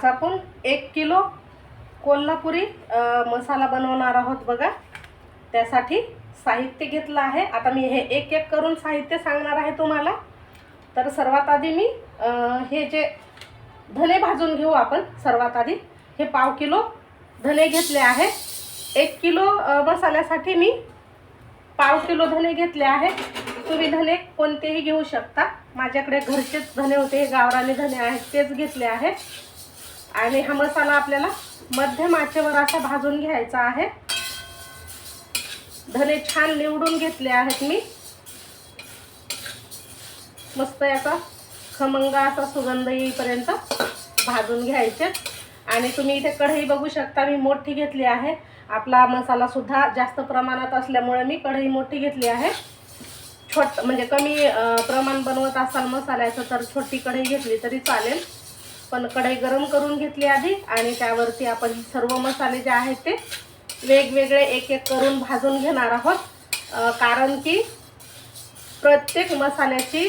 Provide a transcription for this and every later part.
आज आपण एक किलो कोल्हापुरी मसाला बनवणार आहोत बघा. त्यासाठी साहित्य घेतलं आहे. आता मी हे एक एक करून साहित्य सांगणार आहे तुम्हाला. तर सर्वात आधी मी हे जे धने भाजून घेऊ आपण सर्वात आधी. हे पाव किलो धने घेतले आहे. एक किलो मसाल्यासाठी मी पाव किलो धने घेतले आहे. तुम्ही धने कोणतेही घेऊ शकता. माझ्याकडे घरचेच धने होते हे गावराने धने आहेत तेच घेतले आहे आणि हा मसाला आपल्याला मध्यम आचेवर असा भाजून घ्यायचा आहे. धने छान निवडून घेतले आहेत मी. मस्त याचा खमंग असा सुगंध येईपर्यंत भाजून घ्यायचे. आणि तुम्ही इथे कढई बघू शकता मी मोठी घेतली आहे. आपला मसाला सुद्धा जास्त प्रमाणात असल्यामुळे मी कढई मोठी घेतली आहे. छोट म्हणजे कमी प्रमाण बनवत असाल मसाल्याचं तर छोटी कढई घेतली तरी चालेल. पण कढई गरम करून घेतली आधी आणि त्यावरती आपण सर्व मसाले जे आहेत ते वेगवेगळे एक एक करून भाजून घेणार आहोत. कारण की प्रत्येक मसाल्याची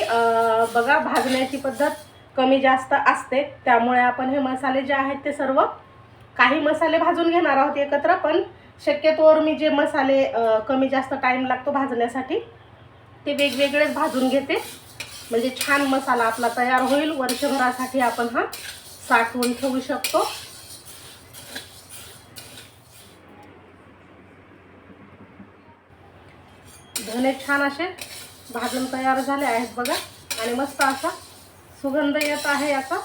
बघा भाजण्याची पद्धत कमी जास्त असते. त्यामुळे आपण हे मसाले जे आहेत ते सर्व काही मसाले भाजून घेणार आहोत एकत्र पण शक्यतोवर मी जे मसाले कमी जास्त टाईम लागतो भाजण्यासाठी ते वेगवेगळेच भाजून घेते. म्हणजे छान मसाला आपला तयार होईल. वर्षभरासाठी आपण हा साठवून ठेवू शकतो. धने छान असे भाजून तयार झाले आहेत बघा. आणि मस्त असा सुगंध येत आहे याचा.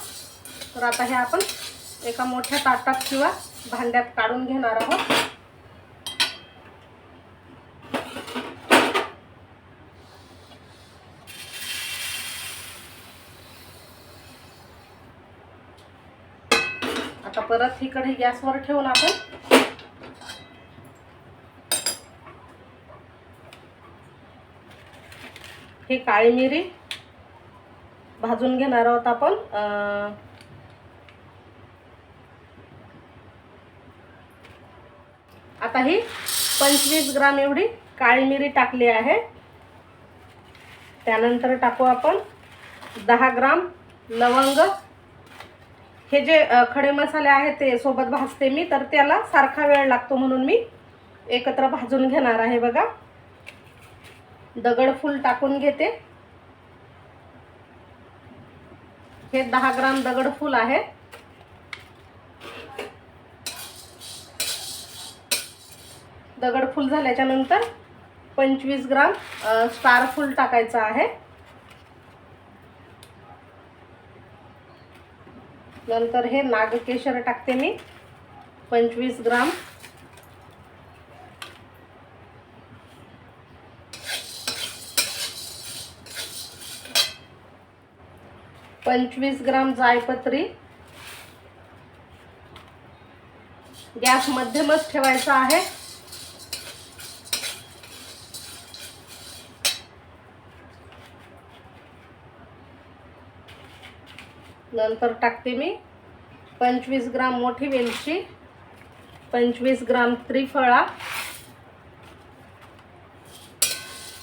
तर आता हे आपण एका मोठ्या ताटात किंवा भांड्यात काढून घेणार आहोत आता परत ही कढई गॅसवर ठेवला आपण. ही काळी मिरी भाजून घेणार आहोत आपण. आता ही पंचवीस ग्राम एवढी काळी मिरी टाकली आहे. त्यानंतर टाकू आपण दहा ग्राम लवंग हे जे खडे मसाले आहेत ते सोबत भाजते मी तर त्याला सारखा वेळ लागतो म्हणून मी एकत्र भाजून घेणार आहे बघा. दगडफूल टाकून घेते. हे दहा ग्राम दगडफूल आहे. दगडफूल झाल्याच्या झाल्याच्यानंतर पंचवीस ग्राम स्टार फूल टाकायचं आहे. नंतर हे नागकेशर टाकते मी. पंचवीस ग्राम. पंचवीस ग्राम जायपत्री. गॅस मध्यमच ठेवायचा आहे. नंतर टाकते मी पंचवीस ग्राम मोठी वेलची पंचवीस ग्राम त्रिफळा.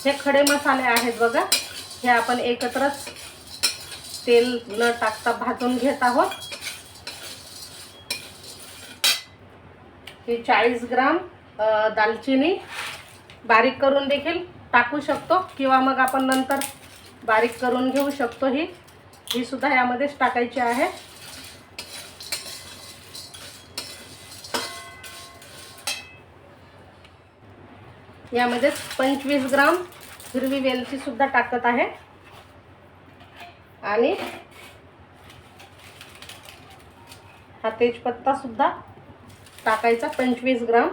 हे खडे मसाले आहेत बघा हे आपण एकत्रच तेल न टाकता भाजून घेत आहोत. हे चाळीस ग्राम दालचिनी बारीक करून देखील टाकू शकतो किंवा मग आपण नंतर बारीक करून घेऊ शकतो ही. ही सुद्धा यामध्येच टाकायची आहे. यामध्येच पंचवीस ग्राम हिरवी वेलची सुद्धा टाकत आहे. आणि हा तेजपत्ता सुद्धा टाकायचा पंचवीस ग्राम.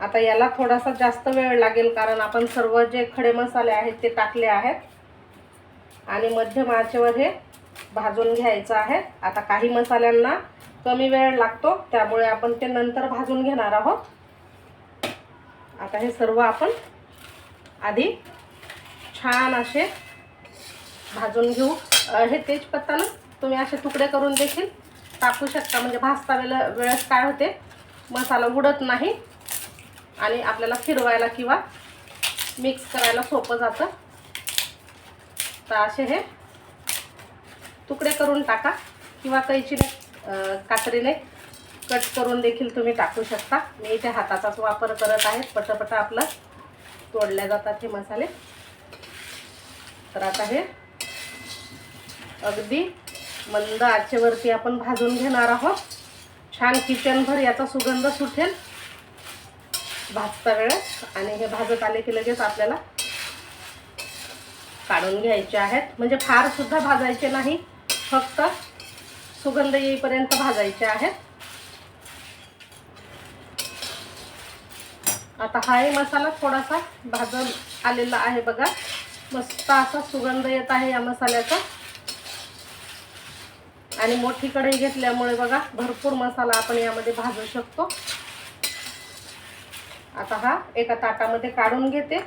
आता याला थोडासा जास्त वेळ लागेल कारण आपण सर्व जे खडे मसाले आहेत ते टाकले आहेत. आणि मध्यम आचेवर हे भाजून घ्यायचं आहे. आता काही मसाल्यांना कमी वेळ लागतो त्यामुळे आपण ते नंतर भाजून घेणार आहोत. आता हे सर्व आपण आधी छान असे भाजून घेऊ. हे तेजपत्ता ना तुम्ही असे तुकडे करून देखील टाकू शकता. म्हणजे भाजता वेळेला वेळेस काय होते? मसाला उडत नाही. आणि आपल्याला फिरवायला किंवा मिक्स करायला सोपं जातं. तर असे हे तुकडे करून टाका किंवा कैचीने कात्रीने कट करून देखील तुम्ही टाकू शकता. मी इथे हाताचाच वापर करत आहे. पटपट आपलं तोडल्या जातात हे मसाले. तर आता हे अगदी मंद आचेवरती आपण भाजून घेणार आहोत. छान किचनभर याचा सुगंध सुटेल. भाजता वेळेस. आणि हे भाजत आले की लगेच आपल्याला काढून घ्यायचे आहेत. म्हणजे फार सुद्धा भाजायचे नाही. फक्त सुगंध येईपर्यंत भाजायचे आहेत. आता हाही मसाला थोडासा भाजून आलेला आहे बघा. मस्त असा सुगंध येत आहे या मसाल्याचा. आणि मोठी कढई घेतल्यामुळे बघा भरपूर मसाला आपण यामध्ये भाजू शकतो. आता हा एका ताटामध्ये काढून घेते.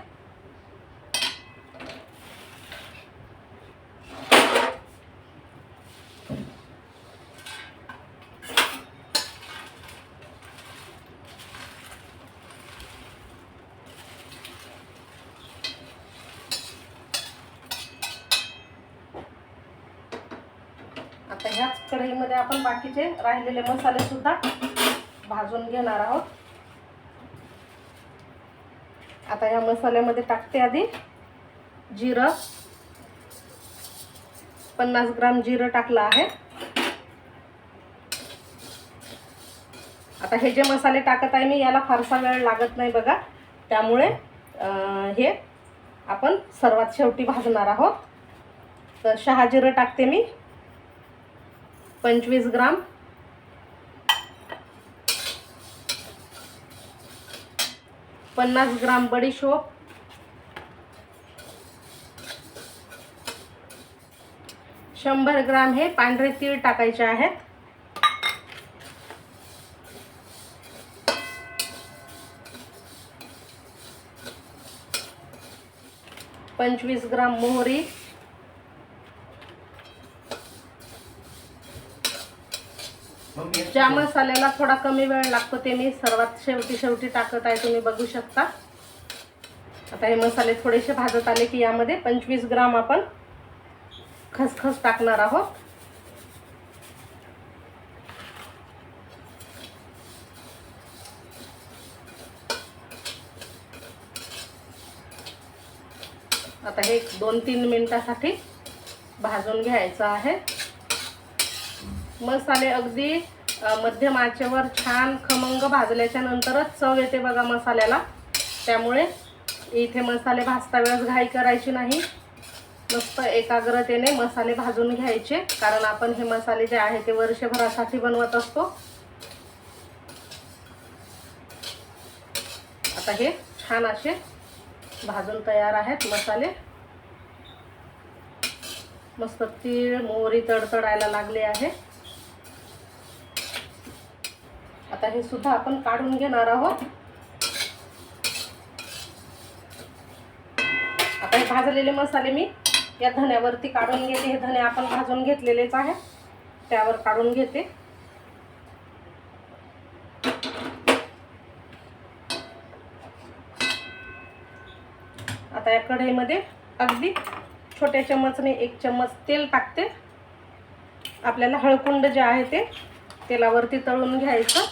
ह्याच कढईमध्ये आपण बाकीचे राहिलेले मसालेसुद्धा भाजून घेणार आहोत. आता या मसाल्यामध्ये टाकते आधी जिरं. पन्नास ग्राम जिरं टाकलं आहे. आता हे जे मसाले टाकत आहे मी याला फारसा वेळ लागत नाही बघा. त्यामुळे हे आपण सर्वात शेवटी भाजणार आहोत. तर शहा जिरं टाकते मी. पंचवीस ग्राम. पन्नास ग्राम बडीशोप शंभर ग्राम हे पांढरे तीळ टाकायचे आहेत. पंचवीस ग्राम मोहरी. ज्या मसाल्याला थोडा कमी वेळ लागतो ते मी सर्वात शेवटी शेवटी टाकत आहे तुम्ही बघू शकता. आता हे मसाले थोडेसे भाजत आले की यामध्ये पंचवीस ग्राम आपण खसखस टाकणार आहोत. आता हे दोन तीन मिनिटासाठी भाजून घ्यायचं आहे. मसाले अगदी मध्यम आचेवर छान खमंग भाजल्याच्या नंतरच चव येते बघा मसाल्याला. त्यामुळे इथे मसाले भाजता वेळेस घाई करायची नाही. मस्त एकाग्रतेने मसाले भाजून घ्यायचे कारण आपण हे मसाले जे आहे ते वर्षभरासाठी बनवत असतो. आता हे छान असे भाजून तयार आहेत मसाले. मस्त तीळ मोहरी तडतडायला लागले आहे. आता हे सुद्धा आपण काढून घेणार आहोत. आता हे भाजलेले मसाले मी या धण्यावरती काढून घेते. हे धणे आपण भाजून घेतलेलेच आहे त्यावर काढून घेते. आता या कढईमध्ये अगदी छोट्या चम्मचने एक चम्मच तेल टाकते. आपल्याला हळकुंड जे आहे ते तेलावरती तळून घ्यायचं.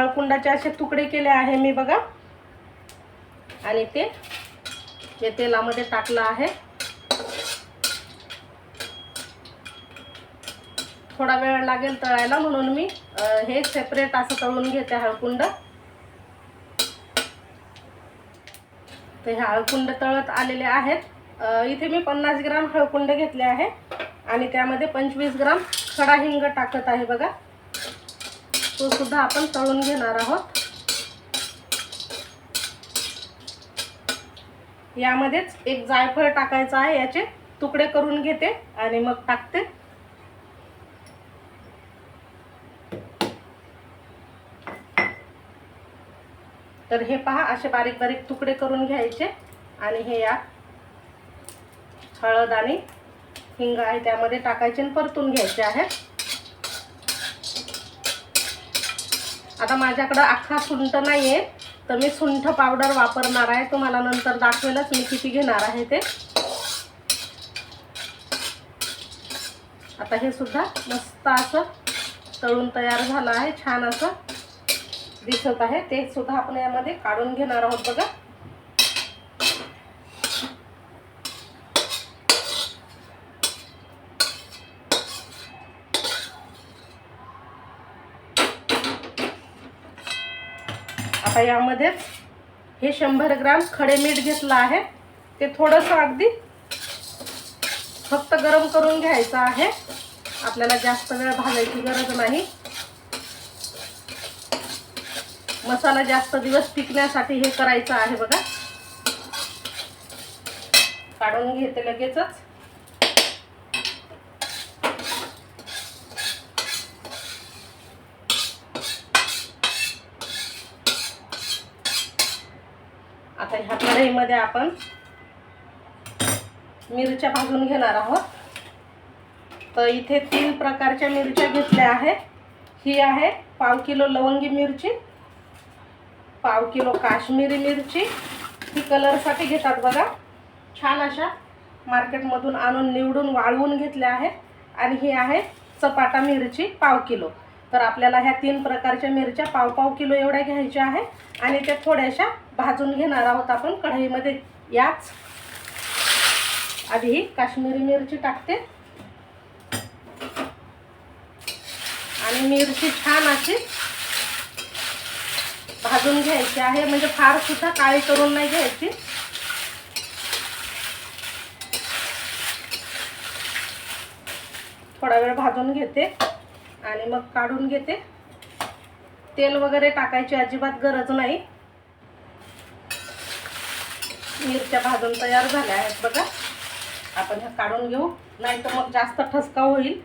हळकुंडाचे असे तुकडे केले आहे मी बघा. आणि ते या तेलामध्ये टाकलं आहे. थोडा वेळ लागेल तळायला म्हणून मी हे सेपरेट असं तळून घेते हळकुंड. तर हे हळकुंड तळत आलेले आहेत. इथे मी पन्नास ग्राम हळकुंड घेतले आहे. आणि त्यामध्ये पंचवीस ग्राम खडा हिंग टाकत आहे बघा. तो सुद्धा आपण तळून घेणार आहोत. यामध्येच एक जायफळ टाकायचं आहे याचे तुकडे करून घेते आणि मग टाकते. तर हे पहा असे बारीक बारीक तुकडे करून घ्यायचे आणि हे या हळद आणि हिंग आहे त्यामध्ये टाकायचे आणि परतून घ्यायचे आहेत आता माझ्याकडं अख्खा सुंठ नाही आहे तर मी सुंठ पावडर वापरणार आहे. तुम्हाला नंतर दाखवेलच मी किती घेणार आहे ते. आता हे सुद्धा मस्त असं तळून तयार झालं आहे छान असं दिसत आहे. ते सुद्धा आपण यामध्ये काढून घेणार आहोत बघा. आता यामध्ये हे शंभर ग्राम खडे मीठ घेतलं आहे. ते थोडंसं अगदी फक्त गरम करून घ्यायचं आहे. आपल्याला जास्त वेळ भाजायची गरज नाही. मसाला जास्त दिवस पिकण्यासाठी हे करायचं आहे बघा. काढून घेते लगेचच. आता ह्या कढईमध्ये आपण मिरच्या भाजून घेणार आहोत. तर इथे तीन प्रकारच्या मिरच्या घेतल्या आहेत. ही आहे पाव किलो लवंगी मिरची पाव किलो काश्मीरी मिरची. ही कलरसाठी घेतात बघा. छान अशा मार्केटमधून आणून निवडून वाळवून घेतल्या आहेत. आणि ही आहे चपाटा मिरची पाव किलो. तर आपल्याला ह्या तीन प्रकारच्या मिरच्या पाव पाव किलो एवढ्या घ्यायच्या आहे आणि त्या थोड्याशा भाजून घेणार आहोत आपण कढईमध्ये. याच आधी काश्मीरी मिरची टाकते. आणि मिरची छान अशी भाजून घ्यायची आहे. म्हणजे फार सुद्धा काळी करून नाही घ्यायची. थोडा वेळ भाजून घेते आणि मग काढून घेते. तेल वगैरे टाकायची अजिबात गरज नाही. मिरच्या भाजून तयार झाल्या आहेत बघा. आपण ह्या काढून घेऊ. नाही तर मग जास्त ठसका होईल.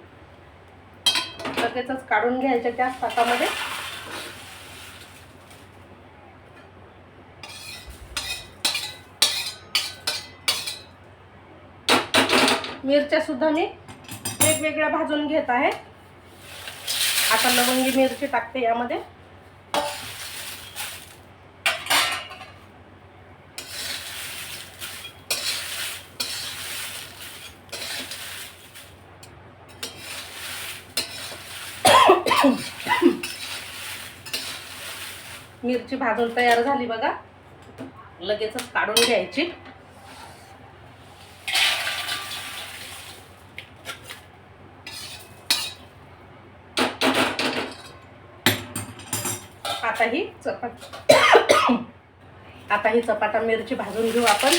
लगेचच काढून घ्यायच्या त्याच ताकामध्ये मिरच्या सुद्धा मी वेगवेगळ्या भाजून घेत आहे. आता लवंगी मिरची टाकते यामध्ये. मिरची भाजून तयार झाली बघा. लगेचच काढून घ्यायची. आता ही चपाट आता ही चपाटा मिरची भाजून घेऊ आपण.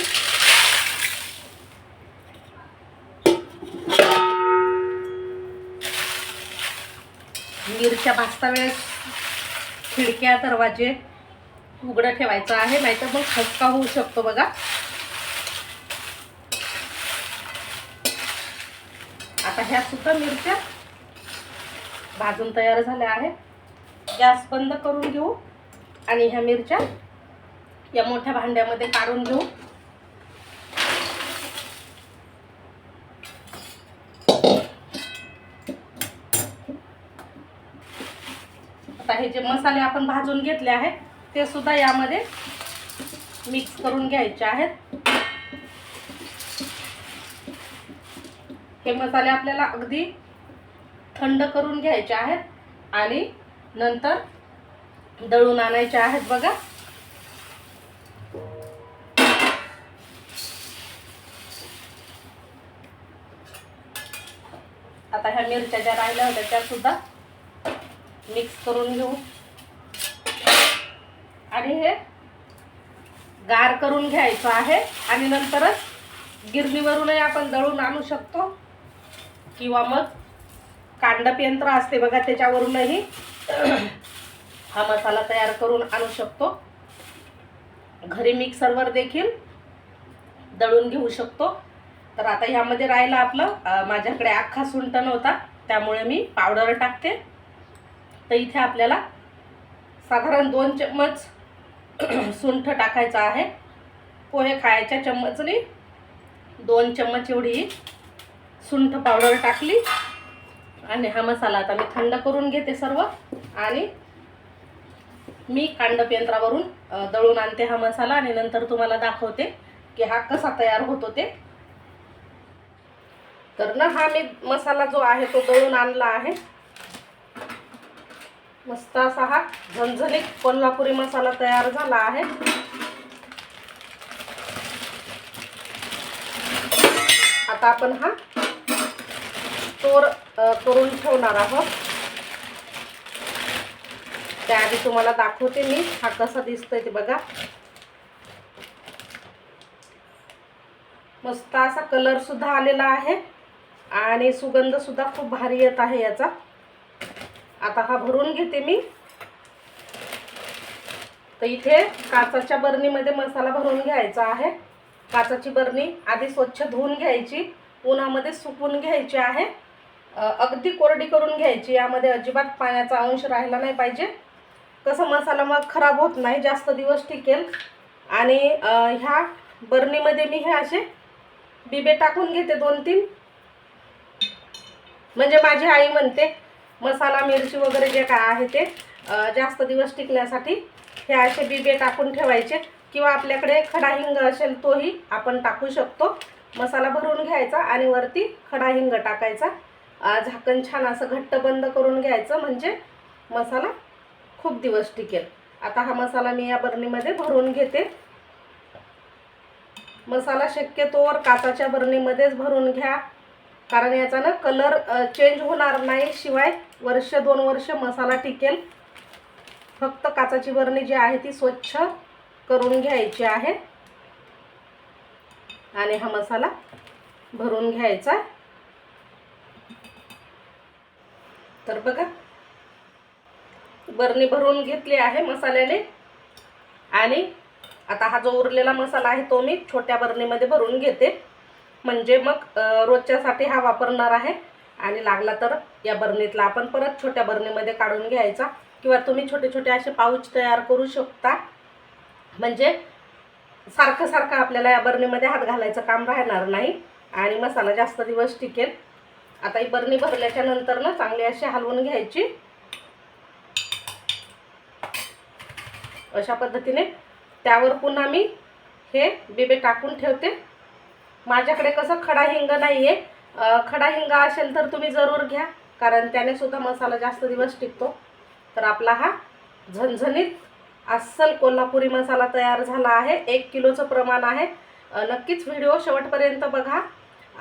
मिरच्या भाजता वेळेस खिडक्या दरवाजे उघडं ठेवायचं आहे नाहीतर मग खसका होऊ शकतो बघा. आता ह्या सुद्धा मिरच्या भाजून तयार झाल्या आहेत. गॅस बंद करून घेऊ आणि ह्या मिरच्या या मोठ्या भांड्यामध्ये काढून घेऊ. हे जे मसाले आपण भाजून घेतले आहेत ते सुद्धा यामध्ये मिक्स करून घ्यायचे आहेत. हे मसाले आपल्याला अगदी थंड करून घ्यायचे आहेत आणि नंतर दळून आणायचे आहेत बघा. आता ह्या मिरच्या ज्या राहिल्या होत्या त्या सुद्धा मिक्स करून घेऊ. आणि हे गार करून घ्यायचं आहे. आणि नंतरच गिरणीवरूनही आपण दळून आणू शकतो. किंवा मग कांडप यंत्र असते बघा त्याच्यावरूनही हा मसाला तयार करून आणू शकतो. घरी मिक्सरवर देखील दळून घेऊ शकतो. तर आता ह्यामध्ये राहिलं आपलं माझ्याकडे अख्खा सुंट नव्हता त्यामुळे मी पावडर टाकते. तर इथे आपल्याला साधारण दोन चम्मच सुंठ टाकायचं आहे. पोहे खायच्या चम्मचने दोन चम्मच एवढी सुंठ पावडर टाकली. आणि हा मसाला आता मी थंड करून घेते सर्व. आणि मी कांडप यंत्रावरून दळून आणते हा मसाला आणि नंतर तुम्हाला दाखवते की हा कसा तयार होतो ते. तर ना हा मी मसाला जो आहे तो दळून आणला आहे. मस्त असा हा झणझणीत कोल्हापुरी मसाला तयार झाला आहे. आता आपण हा स्टोर करून ठेवणार आहोत. त्याआधी तुम्हाला दाखवते मी हा कसा दिसतोय ते बघा. मस्त असा कलर सुद्धा आलेला आहे आणि सुगंध सुद्धा खूप भारी येत आहे याचा. आता हा भरून घेते मी. तर इथे काचाच्या बरणीमध्ये मसाला भरून घ्यायचा आहे. काचाची बरणी आधी स्वच्छ धुवून घ्यायची उन्हामध्ये सुकवून घ्यायची आहे. अगदी कोरडी करून घ्यायची यामध्ये अजिबात पाण्याचा अंश राहिला नाही पाहिजे. कसं मसाला मग खराब होत नाही जास्त दिवस टिकेल. आणि ह्या बरणीमध्ये मी हे असे बिबे टाकून घेते दोन तीन म्हणजे माझी आई म्हणते मसाला मिरची वगैरे जे काय आहे ते जास्त दिवस टिकण्यासाठी हे असे बिबे टाकून ठेवायचे किंवा आपल्याकडे खडा हिंग असेल तोही आपण टाकू शकतो. मसाला भरून घ्यायचा आणि वरती खडा हिंग टाकायचा. झाकण छान असं घट्ट बंद करून घ्यायचं म्हणजे मसाला खूप दिवस टिकेल. आता हा मसाला मी या बरणीमध्ये भरून घेते. मसाला शक्यतोवर काचाच्या बरणीमध्येच भरून घ्या. कारण याचा ना कलर चेंज होणार नाही. शिवाय वर्ष दोन वर्ष मसाला टिकेल. फक्त काचाची बरणी जी आहे ती स्वच्छ करून घ्यायची आहे. आणि हा मसाला भरून घ्यायचा. तर बघा बरणी भरून घेतली आहे मसाल्याने. आणि आता हा जो उरलेला मसाला आहे तो मी छोट्या बरणीमध्ये भरून घेते. म्हणजे मग रोजच्यासाठी हा वापरणार आहे. आणि लागला तर या बरणीतला आपण परत छोट्या बरणीमध्ये काढून घ्यायचा. किंवा तुम्ही छोटे छोटे असे पाऊच तयार करू शकता. म्हणजे सारखं सारखं आपल्याला या बरणीमध्ये हात घालायचं काम राहणार नाही. आणि मसाला जास्त दिवस टिकेल. आता ही बरणी भरल्याच्या नंतर ना चांगली अशी हलवून घ्यायची. अशा पद्धतीने त्यावर पुन्हा मी हे बिबे टाकून ठेवते. माझ्याकडे कसं खडा हिंग नाही आहे खडा हिंग असेल तर तुम्ही जरूर घ्या कारण त्याने सुद्धा मसाला जास्त दिवस टिकतो. तर आपला हा झणझणीत अस्सल कोल्हापुरी मसाला तयार झाला आहे. एक किलोचं प्रमाण आहे. नक्कीच व्हिडिओ शेवटपर्यंत बघा.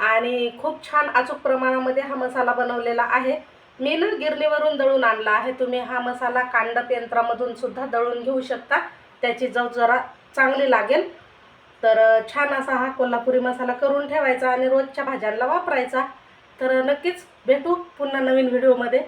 आणि खूप छान अचूक प्रमाणामध्ये हा मसाला बनवलेला आहे. मी ना गिरणीवरून दळून आणला आहे. तुम्ही हा मसाला कांडप यंत्रामधून सुद्धा दळून घेऊ शकता. त्याची चव जरा चांगली लागेल. तर छान असा हा कोल्हापुरी मसाला करून ठेवायचा आणि रोजच्या भाज्यांना वापरायचा. तर नक्कीच भेटू पुन्हा नवीन व्हिडिओमध्ये